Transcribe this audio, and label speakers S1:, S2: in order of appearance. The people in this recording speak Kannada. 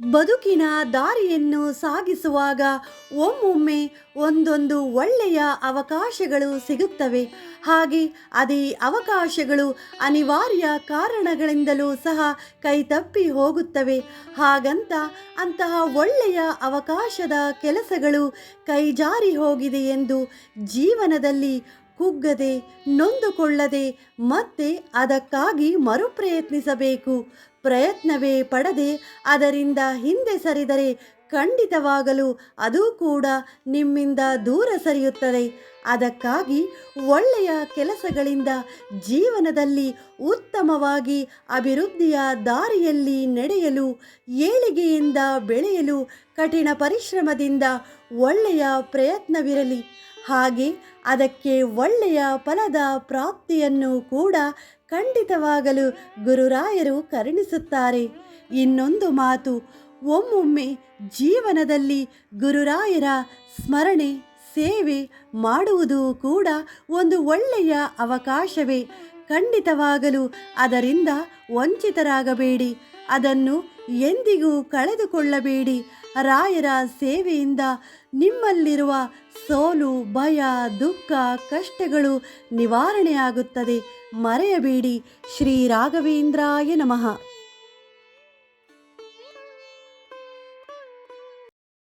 S1: ಬದುಕಿನ ದಾರಿಯನ್ನು ಸಾಗಿಸುವಾಗ ಒಮ್ಮೊಮ್ಮೆ ಒಂದೊಂದು ಒಳ್ಳೆಯ ಅವಕಾಶಗಳು ಸಿಗುತ್ತವೆ. ಹಾಗೆ ಅದೇ ಅವಕಾಶಗಳು ಅನಿವಾರ್ಯ ಕಾರಣಗಳಿಂದಲೂ ಸಹ ಕೈತಪ್ಪಿ ಹೋಗುತ್ತವೆ. ಹಾಗಂತ ಅಂತಹ ಒಳ್ಳೆಯ ಅವಕಾಶದ ಕೆಲಸಗಳು ಕೈಜಾರಿ ಹೋಗಿದೆ ಎಂದು ಜೀವನದಲ್ಲಿ ಕುಗ್ಗದೆ, ನೊಂದುಕೊಳ್ಳದೆ ಮತ್ತೆ ಅದಕ್ಕಾಗಿ ಮರುಪ್ರಯತ್ನಿಸಬೇಕು. ಪ್ರಯತ್ನವೇ ಪಡದೆ ಅದರಿಂದ ಹಿಂದೆ ಸರಿದರೆ ಖಂಡಿತವಾಗಲು ಅದು ಕೂಡ ನಿಮ್ಮಿಂದ ದೂರ ಸರಿಯುತ್ತದೆ. ಅದಕ್ಕಾಗಿ ಒಳ್ಳೆಯ ಕೆಲಸಗಳಿಂದ ಜೀವನದಲ್ಲಿ ಉತ್ತಮವಾಗಿ ಅಭಿವೃದ್ಧಿಯ ದಾರಿಯಲ್ಲಿ ನಡೆಯಲು, ಏಳಿಗೆಯಿಂದ ಬೆಳೆಯಲು ಕಠಿಣ ಪರಿಶ್ರಮದಿಂದ ಒಳ್ಳೆಯ ಪ್ರಯತ್ನವಿರಲಿ. ಹಾಗೆ ಅದಕ್ಕೆ ಒಳ್ಳೆಯ ಫಲದ ಪ್ರಾಪ್ತಿಯನ್ನು ಕೂಡ ಖಂಡಿತವಾಗಲು ಗುರುರಾಯರು ಕರುಣಿಸುತ್ತಾರೆ. ಇನ್ನೊಂದು ಮಾತು, ಒಮ್ಮೊಮ್ಮೆ ಜೀವನದಲ್ಲಿ ಗುರುರಾಯರ ಸ್ಮರಣೆ, ಸೇವೆ ಮಾಡುವುದು ಕೂಡ ಒಂದು ಒಳ್ಳೆಯ ಅವಕಾಶವೇ. ಖಂಡಿತವಾಗಲು ಅದರಿಂದ ವಂಚಿತರಾಗಬೇಡಿ. ಅದನ್ನು ಎಂದಿಗೂ ಕಳೆದುಕೊಳ್ಳಬೇಡಿ. ರಾಯರ ಸೇವೆಯಿಂದ ನಿಮ್ಮಲ್ಲಿರುವ ಸೋಲು ಭಯ ದುಃಖ ಕಷ್ಟಗಳು ನಿವಾರಣೆಯಾಗುತ್ತದೆ. ಮರೆಯಬೇಡಿ. ಶ್ರೀ ರಾಘವೇಂದ್ರಾಯ ನಮಃ.